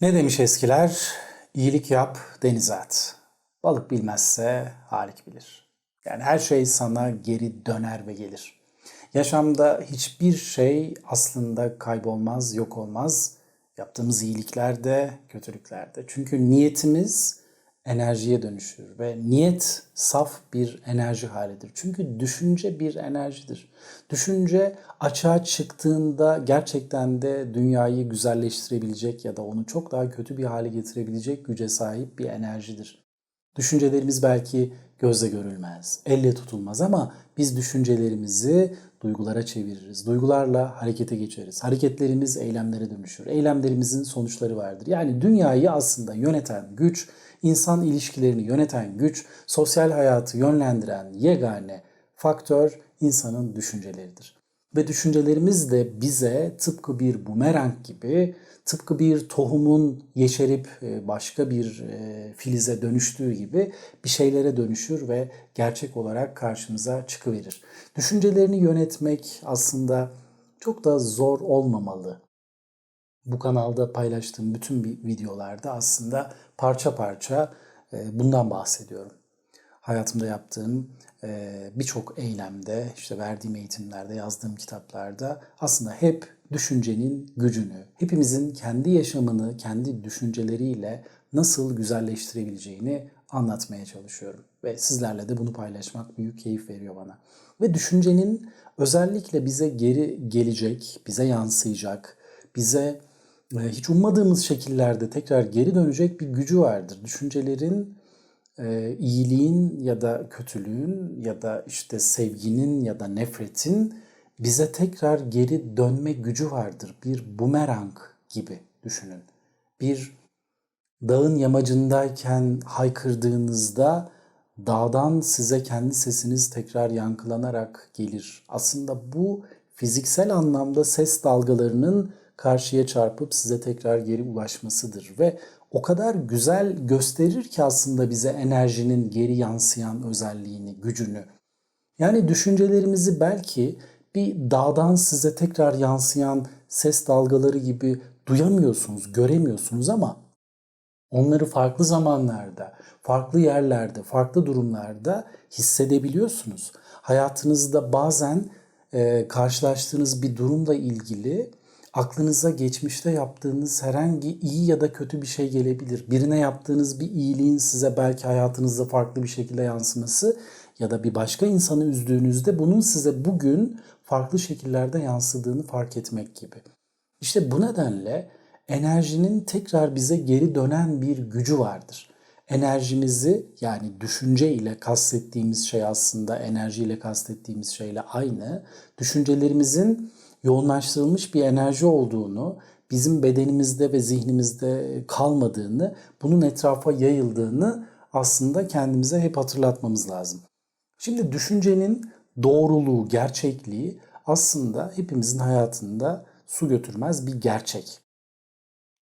Ne demiş eskiler? İyilik yap, denize at. Balık bilmezse halik bilir. Yani her şey sana geri döner ve gelir. Yaşamda hiçbir şey aslında kaybolmaz, yok olmaz. Yaptığımız iyiliklerde, kötülüklerde. Çünkü niyetimiz enerjiye dönüşür ve niyet saf bir enerji halidir. Çünkü düşünce bir enerjidir. Düşünce açığa çıktığında gerçekten de dünyayı güzelleştirebilecek ya da onu çok daha kötü bir hale getirebilecek güce sahip bir enerjidir. Düşüncelerimiz belki gözle görülmez, elle tutulmaz ama biz düşüncelerimizi duygulara çeviririz. Duygularla harekete geçeriz. Hareketlerimiz eylemlere dönüşür. Eylemlerimizin sonuçları vardır. Yani dünyayı aslında yöneten güç, insan ilişkilerini yöneten güç, sosyal hayatı yönlendiren yegane faktör insanın düşünceleridir. Ve düşüncelerimiz de bize tıpkı bir bumerang gibi, tıpkı bir tohumun yeşerip e, başka bir e, filize dönüştüğü gibi bir şeylere dönüşür ve gerçek olarak karşımıza çıkıverir. Düşüncelerini yönetmek aslında çok da zor olmamalı. Bu kanalda paylaştığım bütün videolarda aslında parça parça e, bundan bahsediyorum hayatımda yaptığım birçok eylemde, işte verdiğim eğitimlerde, yazdığım kitaplarda aslında hep düşüncenin gücünü, hepimizin kendi yaşamını, kendi düşünceleriyle nasıl güzelleştirebileceğini anlatmaya çalışıyorum. Ve sizlerle de bunu paylaşmak büyük keyif veriyor bana. Ve düşüncenin özellikle bize geri gelecek, bize yansıyacak, bize hiç ummadığımız şekillerde tekrar geri dönecek bir gücü vardır. Düşüncelerin e, iyiliğin ya da kötülüğün ya da işte sevginin ya da nefretin bize tekrar geri dönme gücü vardır. Bir bumerang gibi düşünün. Bir dağın yamacındayken haykırdığınızda dağdan size kendi sesiniz tekrar yankılanarak gelir. Aslında bu fiziksel anlamda ses dalgalarının karşıya çarpıp size tekrar geri ulaşmasıdır ve o kadar güzel gösterir ki aslında bize enerjinin geri yansıyan özelliğini, gücünü. Yani düşüncelerimizi belki bir dağdan size tekrar yansıyan ses dalgaları gibi duyamıyorsunuz, göremiyorsunuz ama onları farklı zamanlarda, farklı yerlerde, farklı durumlarda hissedebiliyorsunuz. Hayatınızda bazen e, karşılaştığınız bir durumla ilgili aklınıza geçmişte yaptığınız herhangi iyi ya da kötü bir şey gelebilir. Birine yaptığınız bir iyiliğin size belki hayatınızda farklı bir şekilde yansıması ya da bir başka insanı üzdüğünüzde bunun size bugün farklı şekillerde yansıdığını fark etmek gibi. İşte bu nedenle enerjinin tekrar bize geri dönen bir gücü vardır. Enerjimizi yani düşünce ile kastettiğimiz şey aslında enerji ile kastettiğimiz şeyle aynı. Düşüncelerimizin yoğunlaştırılmış bir enerji olduğunu, bizim bedenimizde ve zihnimizde kalmadığını, bunun etrafa yayıldığını aslında kendimize hep hatırlatmamız lazım. Şimdi düşüncenin doğruluğu, gerçekliği aslında hepimizin hayatında su götürmez bir gerçek.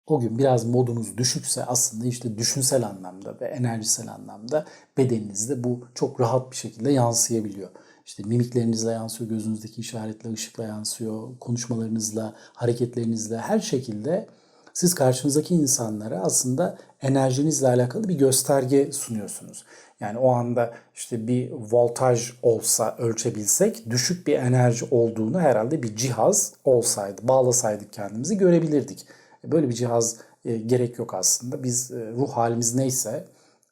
O gün biraz modunuz düşükse aslında işte düşünsel anlamda ve enerjisel anlamda bedeninizde bu çok rahat bir şekilde yansıyabiliyor. İşte mimiklerinizle yansıyor, gözünüzdeki işaretle, ışıkla yansıyor, konuşmalarınızla, hareketlerinizle her şekilde siz karşınızdaki insanlara aslında enerjinizle alakalı bir gösterge sunuyorsunuz. Yani o anda işte bir voltaj olsa ölçebilsek düşük bir enerji olduğunu herhalde bir cihaz olsaydı, bağlasaydık kendimizi görebilirdik. Böyle bir cihaz e, gerek yok aslında. Biz e, ruh halimiz neyse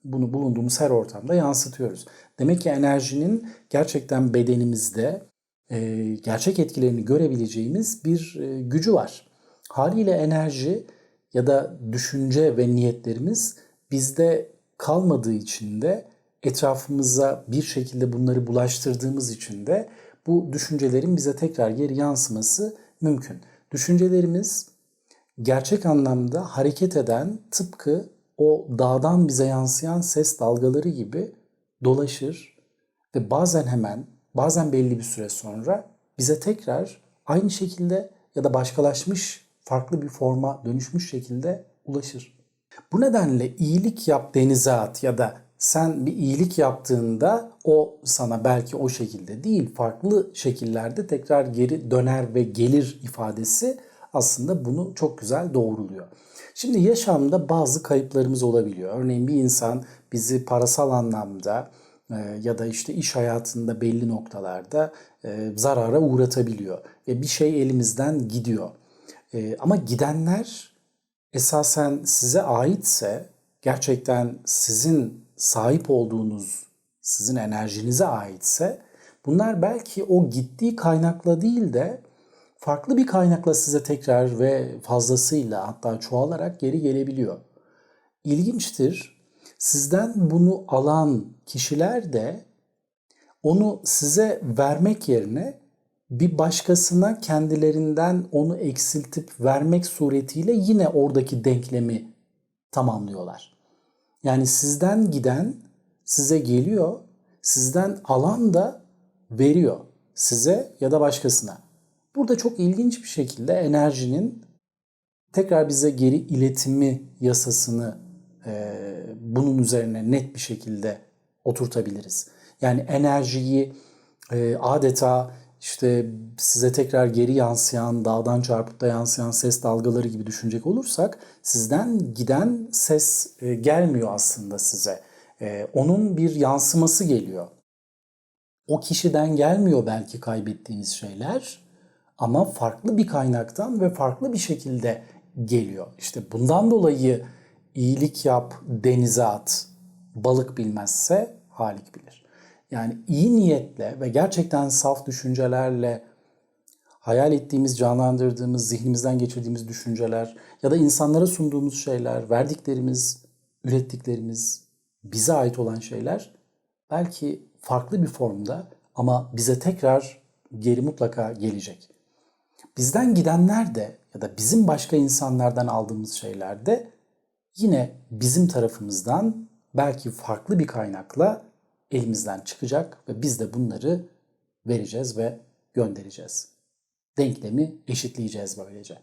bunu bulunduğumuz her ortamda yansıtıyoruz. Demek ki enerjinin gerçekten bedenimizde e, gerçek etkilerini görebileceğimiz bir e, gücü var. Haliyle enerji ya da düşünce ve niyetlerimiz bizde kalmadığı için de etrafımıza bir şekilde bunları bulaştırdığımız için de bu düşüncelerin bize tekrar geri yansıması mümkün. Düşüncelerimiz gerçek anlamda hareket eden tıpkı o dağdan bize yansıyan ses dalgaları gibi dolaşır ve bazen hemen, bazen belli bir süre sonra bize tekrar aynı şekilde ya da başkalaşmış, farklı bir forma dönüşmüş şekilde ulaşır. Bu nedenle iyilik yap denize at ya da sen bir iyilik yaptığında o sana belki o şekilde değil farklı şekillerde tekrar geri döner ve gelir ifadesi aslında bunu çok güzel doğruluyor. Şimdi yaşamda bazı kayıplarımız olabiliyor. Örneğin bir insan bizi parasal anlamda e, ya da işte iş hayatında belli noktalarda e, zarara uğratabiliyor. Ve bir şey elimizden gidiyor. E, ama gidenler esasen size aitse, gerçekten sizin sahip olduğunuz, sizin enerjinize aitse bunlar belki o gittiği kaynakla değil de farklı bir kaynakla size tekrar ve fazlasıyla hatta çoğalarak geri gelebiliyor. İlginçtir. Sizden bunu alan kişiler de onu size vermek yerine bir başkasına kendilerinden onu eksiltip vermek suretiyle yine oradaki denklemi tamamlıyorlar. Yani sizden giden size geliyor, sizden alan da veriyor size ya da başkasına. Burada çok ilginç bir şekilde enerjinin tekrar bize geri iletimi yasasını e, bunun üzerine net bir şekilde oturtabiliriz. Yani enerjiyi e, adeta işte size tekrar geri yansıyan, dağdan çarpıp da yansıyan ses dalgaları gibi düşünecek olursak sizden giden ses e, gelmiyor aslında size. E, onun bir yansıması geliyor. O kişiden gelmiyor belki kaybettiğiniz şeyler ama farklı bir kaynaktan ve farklı bir şekilde geliyor. İşte bundan dolayı iyilik yap, denize at, balık bilmezse halik bilir. Yani iyi niyetle ve gerçekten saf düşüncelerle hayal ettiğimiz, canlandırdığımız, zihnimizden geçirdiğimiz düşünceler ya da insanlara sunduğumuz şeyler, verdiklerimiz, ürettiklerimiz, bize ait olan şeyler belki farklı bir formda ama bize tekrar geri mutlaka gelecek. Bizden gidenler de ya da bizim başka insanlardan aldığımız şeyler de yine bizim tarafımızdan belki farklı bir kaynakla elimizden çıkacak ve biz de bunları vereceğiz ve göndereceğiz. Denklemi eşitleyeceğiz böylece.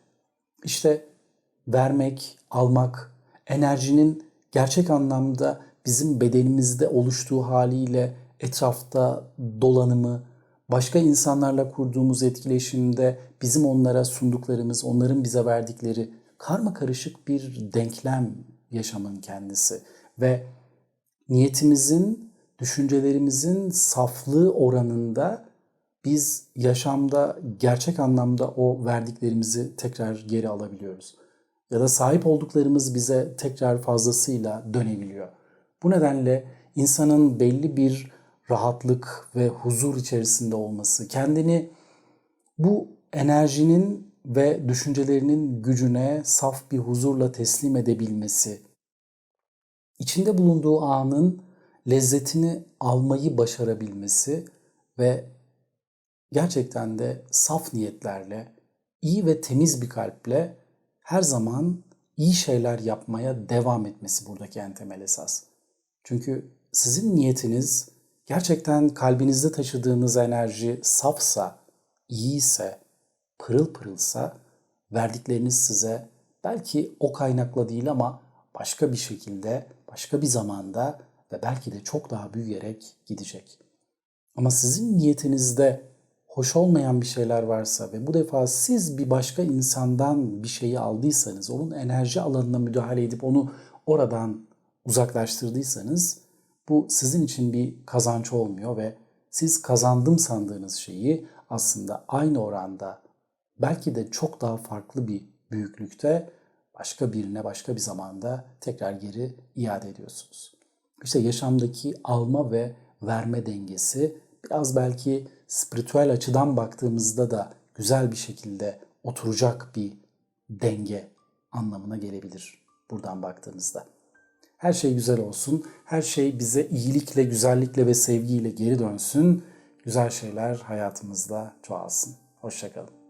İşte vermek, almak, enerjinin gerçek anlamda bizim bedenimizde oluştuğu haliyle etrafta dolanımı, başka insanlarla kurduğumuz etkileşimde bizim onlara sunduklarımız, onların bize verdikleri karma karışık bir denklem yaşamın kendisi ve niyetimizin, düşüncelerimizin saflığı oranında biz yaşamda gerçek anlamda o verdiklerimizi tekrar geri alabiliyoruz. Ya da sahip olduklarımız bize tekrar fazlasıyla dönebiliyor. Bu nedenle insanın belli bir rahatlık ve huzur içerisinde olması, kendini bu enerjinin ve düşüncelerinin gücüne saf bir huzurla teslim edebilmesi, içinde bulunduğu anın lezzetini almayı başarabilmesi ve gerçekten de saf niyetlerle, iyi ve temiz bir kalple her zaman iyi şeyler yapmaya devam etmesi buradaki en temel esas. Çünkü sizin niyetiniz gerçekten kalbinizde taşıdığınız enerji safsa, iyiyse, pırıl pırılsa verdikleriniz size belki o kaynakla değil ama başka bir şekilde, başka bir zamanda ve belki de çok daha büyüyerek gidecek. Ama sizin niyetinizde hoş olmayan bir şeyler varsa ve bu defa siz bir başka insandan bir şeyi aldıysanız, onun enerji alanına müdahale edip onu oradan uzaklaştırdıysanız bu sizin için bir kazanç olmuyor ve siz kazandım sandığınız şeyi aslında aynı oranda belki de çok daha farklı bir büyüklükte başka birine başka bir zamanda tekrar geri iade ediyorsunuz. İşte yaşamdaki alma ve verme dengesi biraz belki spiritüel açıdan baktığımızda da güzel bir şekilde oturacak bir denge anlamına gelebilir buradan baktığımızda. Her şey güzel olsun. Her şey bize iyilikle, güzellikle ve sevgiyle geri dönsün. Güzel şeyler hayatımızda çoğalsın. Hoşçakalın.